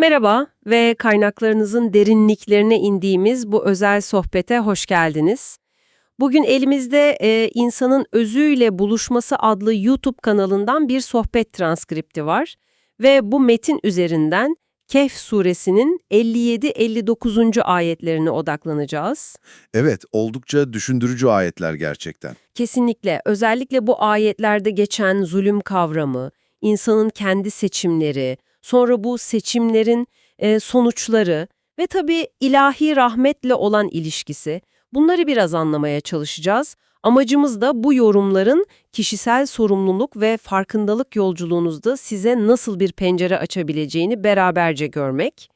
Merhaba ve kaynaklarınızın derinliklerine indiğimiz bu özel sohbete hoş geldiniz. Bugün elimizde e, insanın özüyle buluşması adlı YouTube kanalından bir sohbet transkripti var ve bu metin üzerinden Kehf suresinin 57-59. ayetlerine odaklanacağız. Evet, oldukça düşündürücü ayetler gerçekten. Kesinlikle özellikle bu ayetlerde geçen zulüm kavramı, insanın kendi seçimleri, sonra bu seçimlerin e, sonuçları ve tabii ilahi rahmetle olan ilişkisi bunları biraz anlamaya çalışacağız. Amacımız da bu yorumların kişisel sorumluluk ve farkındalık yolculuğunuzda size nasıl bir pencere açabileceğini beraberce görmek.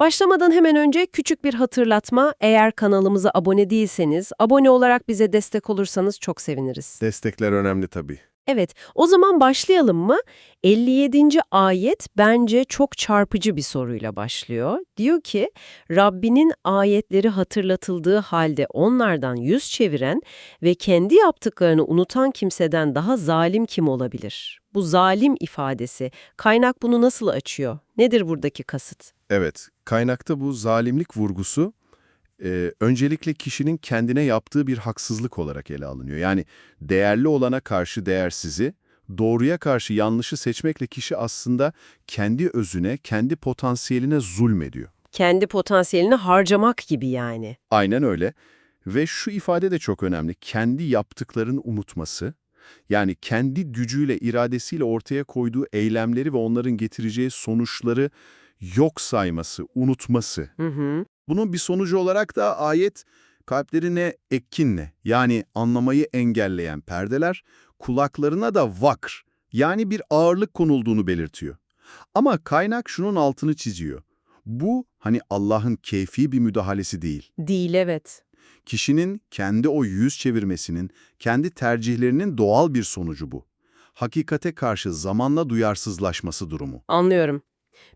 Başlamadan hemen önce küçük bir hatırlatma. Eğer kanalımıza abone değilseniz, abone olarak bize destek olursanız çok seviniriz. Destekler önemli tabii. Evet, o zaman başlayalım mı? 57. ayet bence çok çarpıcı bir soruyla başlıyor. Diyor ki, Rabbinin ayetleri hatırlatıldığı halde onlardan yüz çeviren ve kendi yaptıklarını unutan kimseden daha zalim kim olabilir? Bu zalim ifadesi, kaynak bunu nasıl açıyor? Nedir buradaki kasıt? Evet, kaynakta bu zalimlik vurgusu e, öncelikle kişinin kendine yaptığı bir haksızlık olarak ele alınıyor. Yani değerli olana karşı değersizi, doğruya karşı yanlışı seçmekle kişi aslında kendi özüne, kendi potansiyeline zulmediyor. Kendi potansiyelini harcamak gibi yani. Aynen öyle. Ve şu ifade de çok önemli. Kendi yaptıklarını unutması, yani kendi gücüyle, iradesiyle ortaya koyduğu eylemleri ve onların getireceği sonuçları yok sayması, unutması. Hı hı. Bunun bir sonucu olarak da ayet kalplerine ekkinle yani anlamayı engelleyen perdeler, kulaklarına da vakr yani bir ağırlık konulduğunu belirtiyor. Ama kaynak şunun altını çiziyor. Bu hani Allah'ın keyfi bir müdahalesi değil. Değil evet. Kişinin kendi o yüz çevirmesinin, kendi tercihlerinin doğal bir sonucu bu. Hakikate karşı zamanla duyarsızlaşması durumu. Anlıyorum.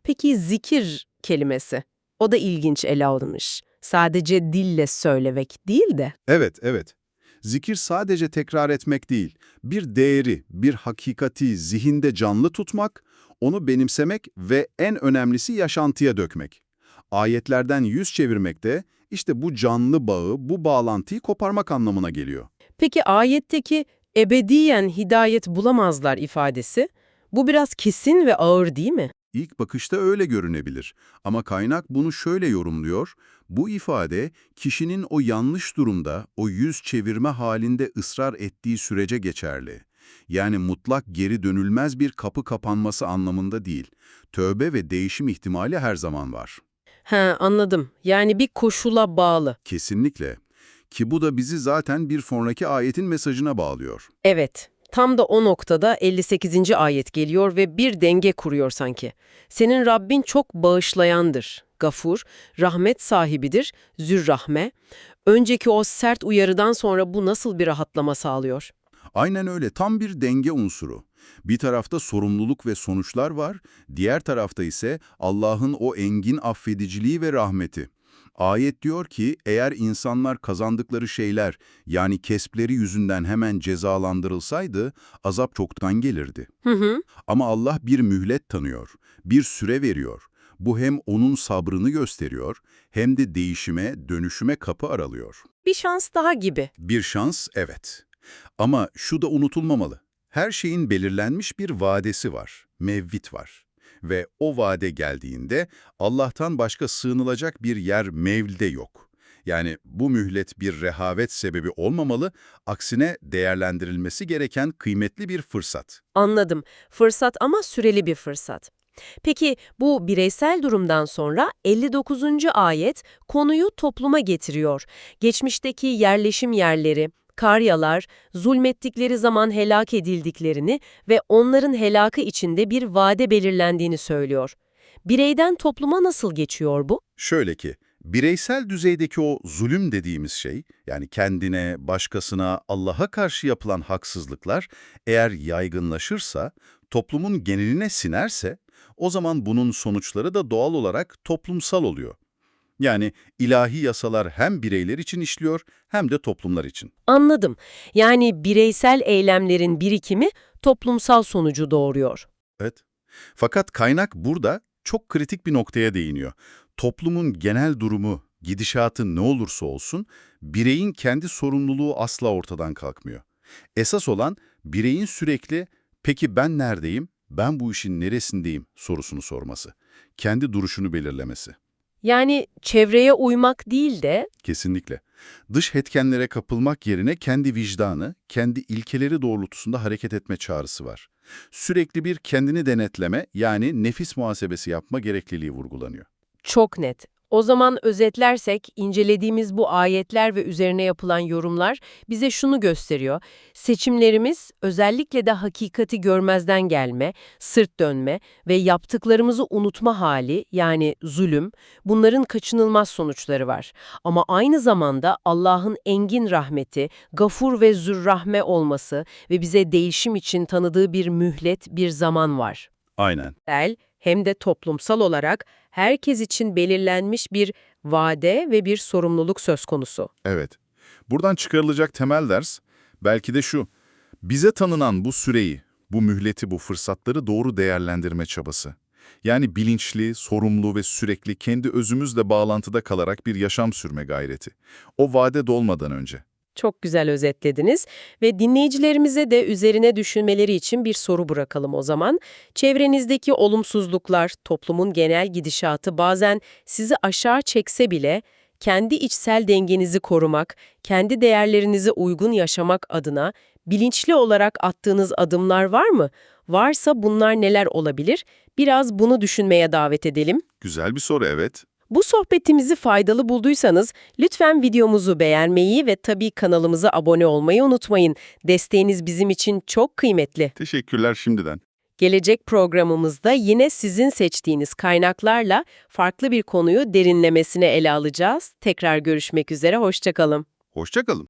Peki zikir kelimesi? O da ilginç ele alınmış. Sadece dille söylemek değil de. Evet, evet. Zikir sadece tekrar etmek değil, bir değeri, bir hakikati zihinde canlı tutmak, onu benimsemek ve en önemlisi yaşantıya dökmek. Ayetlerden yüz çevirmek de işte bu canlı bağı, bu bağlantıyı koparmak anlamına geliyor. Peki ayetteki ebediyen hidayet bulamazlar ifadesi, bu biraz kesin ve ağır değil mi? İlk bakışta öyle görünebilir ama kaynak bunu şöyle yorumluyor. Bu ifade kişinin o yanlış durumda, o yüz çevirme halinde ısrar ettiği sürece geçerli. Yani mutlak geri dönülmez bir kapı kapanması anlamında değil. Tövbe ve değişim ihtimali her zaman var. He anladım. Yani bir koşula bağlı. Kesinlikle. Ki bu da bizi zaten bir sonraki ayetin mesajına bağlıyor. Evet. Tam da o noktada 58. ayet geliyor ve bir denge kuruyor sanki. Senin Rabbin çok bağışlayandır, gafur, rahmet sahibidir, zürrahme. Önceki o sert uyarıdan sonra bu nasıl bir rahatlama sağlıyor? Aynen öyle, tam bir denge unsuru. Bir tarafta sorumluluk ve sonuçlar var, diğer tarafta ise Allah'ın o engin affediciliği ve rahmeti. Ayet diyor ki eğer insanlar kazandıkları şeyler yani kespleri yüzünden hemen cezalandırılsaydı azap çoktan gelirdi. Hı hı. Ama Allah bir mühlet tanıyor, bir süre veriyor. Bu hem onun sabrını gösteriyor hem de değişime, dönüşüme kapı aralıyor. Bir şans daha gibi. Bir şans evet. Ama şu da unutulmamalı. Her şeyin belirlenmiş bir vadesi var, mevvit var ve o vade geldiğinde Allah'tan başka sığınılacak bir yer mevlide yok. Yani bu mühlet bir rehavet sebebi olmamalı, aksine değerlendirilmesi gereken kıymetli bir fırsat. Anladım. Fırsat ama süreli bir fırsat. Peki bu bireysel durumdan sonra 59. ayet konuyu topluma getiriyor. Geçmişteki yerleşim yerleri, Karyalar, zulmettikleri zaman helak edildiklerini ve onların helakı içinde bir vade belirlendiğini söylüyor. Bireyden topluma nasıl geçiyor bu? Şöyle ki, bireysel düzeydeki o zulüm dediğimiz şey, yani kendine, başkasına, Allah'a karşı yapılan haksızlıklar eğer yaygınlaşırsa, toplumun geneline sinerse, o zaman bunun sonuçları da doğal olarak toplumsal oluyor. Yani ilahi yasalar hem bireyler için işliyor hem de toplumlar için. Anladım. Yani bireysel eylemlerin birikimi toplumsal sonucu doğuruyor. Evet. Fakat kaynak burada çok kritik bir noktaya değiniyor. Toplumun genel durumu, gidişatı ne olursa olsun, bireyin kendi sorumluluğu asla ortadan kalkmıyor. Esas olan bireyin sürekli peki ben neredeyim, ben bu işin neresindeyim sorusunu sorması. Kendi duruşunu belirlemesi. Yani çevreye uymak değil de Kesinlikle. Dış etkenlere kapılmak yerine kendi vicdanı, kendi ilkeleri doğrultusunda hareket etme çağrısı var. Sürekli bir kendini denetleme yani nefis muhasebesi yapma gerekliliği vurgulanıyor. Çok net. O zaman özetlersek incelediğimiz bu ayetler ve üzerine yapılan yorumlar bize şunu gösteriyor. Seçimlerimiz özellikle de hakikati görmezden gelme, sırt dönme ve yaptıklarımızı unutma hali yani zulüm bunların kaçınılmaz sonuçları var. Ama aynı zamanda Allah'ın engin rahmeti, gafur ve zürrahme olması ve bize değişim için tanıdığı bir mühlet, bir zaman var Aynen. bireysel hem de toplumsal olarak herkes için belirlenmiş bir vade ve bir sorumluluk söz konusu. Evet. Buradan çıkarılacak temel ders belki de şu. Bize tanınan bu süreyi, bu mühleti, bu fırsatları doğru değerlendirme çabası. Yani bilinçli, sorumlu ve sürekli kendi özümüzle bağlantıda kalarak bir yaşam sürme gayreti. O vade dolmadan önce. Çok güzel özetlediniz ve dinleyicilerimize de üzerine düşünmeleri için bir soru bırakalım o zaman. Çevrenizdeki olumsuzluklar, toplumun genel gidişatı bazen sizi aşağı çekse bile kendi içsel dengenizi korumak, kendi değerlerinize uygun yaşamak adına bilinçli olarak attığınız adımlar var mı? Varsa bunlar neler olabilir? Biraz bunu düşünmeye davet edelim. Güzel bir soru evet. Bu sohbetimizi faydalı bulduysanız lütfen videomuzu beğenmeyi ve tabii kanalımıza abone olmayı unutmayın. Desteğiniz bizim için çok kıymetli. Teşekkürler şimdiden. Gelecek programımızda yine sizin seçtiğiniz kaynaklarla farklı bir konuyu derinlemesine ele alacağız. Tekrar görüşmek üzere, hoşçakalın. Hoşça kalın.